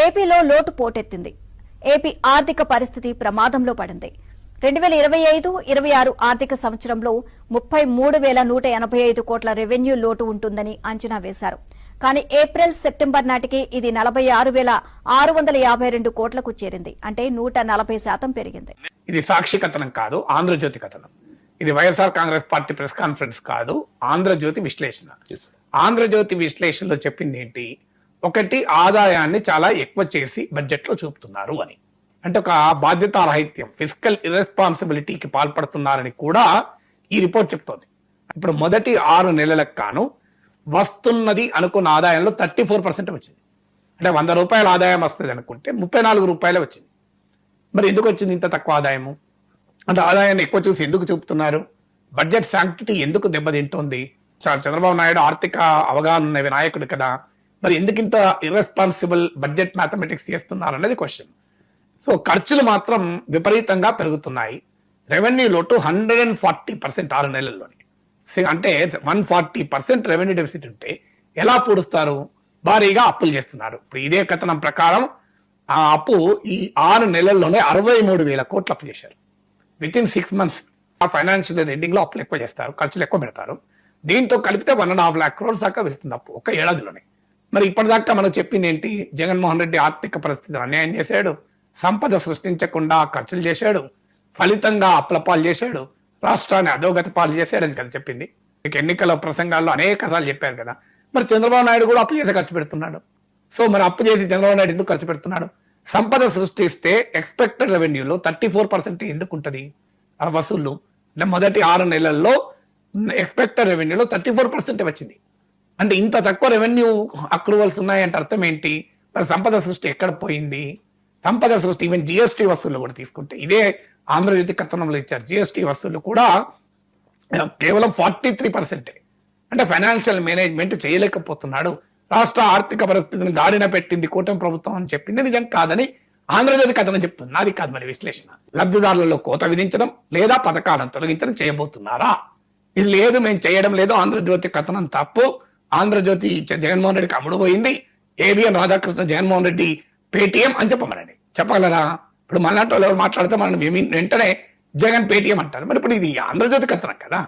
ఏపీలో లోటు పోటెత్తింది. ఏపీ ఆర్థిక పరిస్థితి ప్రమాదంలో పడింది. రెండు వేల ఇరవై ఐదు ఇరవై ఆరు ఆర్థిక సంవత్సరంలో ముప్పై మూడు వేల నూట ఎనభై ఐదు కోట్ల రెవెన్యూ లోటు ఉంటుందని అంచనా వేశారు. కానీ ఏప్రిల్ సెప్టెంబర్ నాటికి ఇది నలభై ఆరు వేల ఆరు వందల యాభై రెండు కోట్లకు చేరింది. అంటే నూట నలభై శాతం పెరిగింది. ఇది సాక్షి కథనం కాదు ఆంధ్రజ్యోతి కథనం. ఇది YSR congress party press conference కాదు ఆంధ్రజ్యోతి విశ్లేషణ. ఆంధ్రజ్యోతి విశ్లేషణలో చెప్పింది ఏంటి? ఒకటి ఆదాయాన్ని చాలా ఎక్కువ చేసి బడ్జెట్లో చూపుతున్నారు అని. అంటే ఒక బాధ్యతారాహిత్యం ఫిజికల్ ఇర్రెస్పాన్సిబిలిటీకి పాల్పడుతున్నారని కూడా ఈ రిపోర్ట్ చెప్తోంది. ఇప్పుడు మొదటి ఆరు నెలలకు కాను వస్తున్నది అనుకున్న ఆదాయంలో థర్టీ ఫోర్ పర్సెంట్ వచ్చింది. అంటే వంద రూపాయల ఆదాయం వస్తుంది అనుకుంటే ముప్పై నాలుగు రూపాయలే వచ్చింది. మరి ఎందుకు వచ్చింది ఇంత తక్కువ ఆదాయము? అంటే ఆదాయాన్ని ఎక్కువ చూసి ఎందుకు చూపుతున్నారు? బడ్జెట్ శాంక్టిటీ ఎందుకు దెబ్బతింటోంది? చ- చంద్రబాబు నాయుడు ఆర్థిక అవగాహన ఉన్న నాయకుడు కదా. మరి ఎందుకు ఇంత ఇర్రెస్పాన్సిబుల్ బడ్జెట్ మ్యాథమెటిక్స్ చేస్తున్నారు అనేది క్వశ్చన్ సో ఖర్చులు మాత్రం విపరీతంగా పెరుగుతున్నాయి. రెవెన్యూ లోటు హండ్రెడ్ అండ్ ఫార్టీ పర్సెంట్ ఆరు నెలల్లోని. అంటే one forty percent revenue deficit ఉంటే ఎలా పూడుస్తారు? భారీగా అప్పులు చేస్తున్నారు. ఇప్పుడు ఇదే కథనం ప్రకారం ఆ అప్పు ఈ ఆరు నెలల్లోనే అరవై మూడు వేల కోట్లు అప్పు చేశారు. విత్ ఇన్ సిక్స్ మంత్స్ ఆ ఫైనాన్షియల్ ఎండింగ్లో అప్పులు ఎక్కువ చేస్తారు ఖర్చులు ఎక్కువ పెడతారు. దీంతో కలిపితే one and half lakh crores దాకా వెళ్తుంది అప్పు ఒక ఏడాదిలోనే. మరి ఇప్పటిదాకా మనం చెప్పింది ఏంటి? జగన్మోహన్ రెడ్డి ఆర్థిక పరిస్థితిని అన్యాయం చేశాడు సంపద సృష్టించకుండా ఖర్చులు చేశాడు ఫలితంగా అప్లపాలు చేశాడు రాష్ట్రాన్ని అధోగతి పాలు చేశాడని కదా చెప్పింది. మీకు ఎన్నికల ప్రసంగాల్లో అనేక సార్లు చెప్పారు కదా మరి చంద్రబాబు నాయుడు కూడా అప్పు చేసి ఖర్చు పెడుతున్నాడు. సో మరి అప్పు చేసి చంద్రబాబు నాయుడు ఎందుకు ఖర్చు పెడుతున్నాడు? సంపద సృష్టిస్తే ఎక్స్పెక్టెడ్ రెవెన్యూలో థర్టీ ఫోర్ పర్సెంట్ ఎందుకు ఉంటుంది? ఆ వసూళ్ళు మొదటి ఆరు నెలల్లో ఎక్స్పెక్టెడ్ రెవెన్యూలో థర్టీ ఫోర్ పర్సెంట్ వచ్చింది. అంటే ఇంత తక్కువ రెవెన్యూ అక్రూవల్స్ ఉన్నాయంటే అర్థం ఏంటి? మరి సంపద సృష్టి ఎక్కడ పోయింది? సంపద సృష్టి ఈవెన్ జిఎస్టీ వస్తువులు కూడా తీసుకుంటే ఇదే ఆంధ్రజ్యోతి కథనంలో ఇచ్చారు. జిఎస్టీ వస్తువులు కూడా కేవలం ఫార్టీ త్రీ పర్సెంటే అంటే ఫైనాన్షియల్ మేనేజ్మెంట్ చేయలేకపోతున్నాడు. రాష్ట్ర ఆర్థిక పరిస్థితిని గాడిన పెట్టింది కూటమి ప్రభుత్వం అని చెప్పింది. నిజం కాదని ఆంధ్రజ్యోతి కథనం చెప్తుంది. నాది కాదు మరి విశ్లేషణ. లబ్ధిదారులలో కోత విధించడం లేదా పథకాలను తొలగించడం చేయబోతున్నారా? ఇది లేదు మేము చేయడం లేదు ఆంధ్రజ్యోతి కథనం తప్పు. ఆంధ్రజ్యోతి జగన్మోహన్ రెడ్డికి అమ్ముడు పోయింది. ఏబిఎన్ రాధాకృష్ణ జగన్మోహన్ రెడ్డి పేటిఎం అని చెప్పమనండి. చెప్పగలరా? ఇప్పుడు మళ్ళాంటి వాళ్ళు ఎవరు మాట్లాడితే మనం వెంటనే జగన్ పేటిఎం అంటారు. మరి ఇప్పుడు ఇది ఆంధ్రజ్యోతి కథనం కదా.